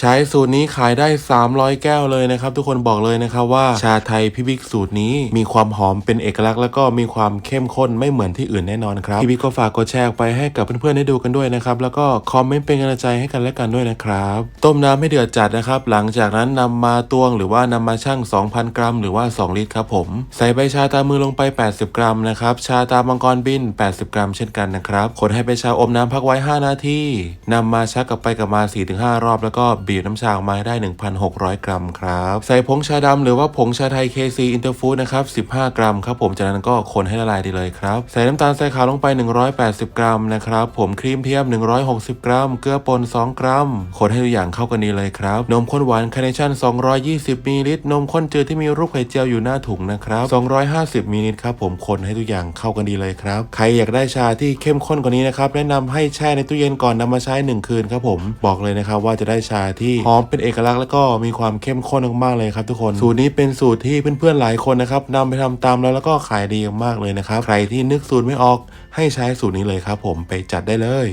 ใช้สูตรนี้ขายได้ 300 แก้วเลยนะครับ ทุกคนบอกเลยนะครับว่าชาไทยพี่บิ๊กสูตรนี้มีความหอมเป็นเอกลักษณ์แล้วก็มีความเข้มข้นไม่เหมือนที่อื่นแน่นอนครับพี่บิ๊กก็ฝากกดแชร์ไปให้กับเพื่อนๆได้ดูกันด้วยนะครับแล้วก็คอมเมนต์เป็นกำลังใจให้กันและกันด้วยนะครับต้มน้ำให้เดือดจัดนะครับหลังจากนั้นนำมาตวงหรือว่านำมาชั่ง 2,000 กรัม หรือว่า 2 ลิตรครับผมใส่ใบชาตามมือลงไป 80 กรัมนะครับชาตามังกรบิน 80 กรัม เช่นกันนะครับคนให้ใบชาอมน้ำพักไว้ 5 นาทีนำมาชักกลับไปกลับมา 4-5 รอบแล้วก็บีบน้ำชาออกมาให้ได้ 1,600 กรัมครับ ใส่ผงชาดำหรือว่าผงชาไทย KC Interfood นะครับ 15 กรัมครับผมจากนั้นก็คนให้ละลายดีเลยครับ ใส่น้ำตาลทรายขาวลงไป 180 กรัมนะครับผมครีมเทียม 160 กรัม เกลือป่น2 กรัม คนให้ทุกอย่างเข้ากันดีเลยครับ นมข้นหวานคาร์เนชั่น 220มิลลิลิตร นมข้นจืดที่มีรูปไข่เจียวอยู่หน้าถุงนะครับ 250มิลลิลิตรครับผมคนให้ทุกอย่างเข้ากันดีเลยครับ ใครอยากได้ชาที่เข้มข้นกว่านี้นะครับแนะนำให้แช่ในตู้เย็นก่อนนำมาใช้ 1 คืนครับผมบอกเลยนะครับว่าจะได้ชาที่หอมเป็นเอกลักษณ์แล้วก็มีความเข้มข้นมากๆเลยครับทุกคน สูตรนี้เป็นสูตรที่เพื่อนๆหลายคนนะครับนำไปทำตามแล้วแล้วก็ขายดีมากเลยนะครับ ใครที่นึกสูตรไม่ออกให้ใช้สูตรนี้เลยครับ ผมไปจัดได้เลย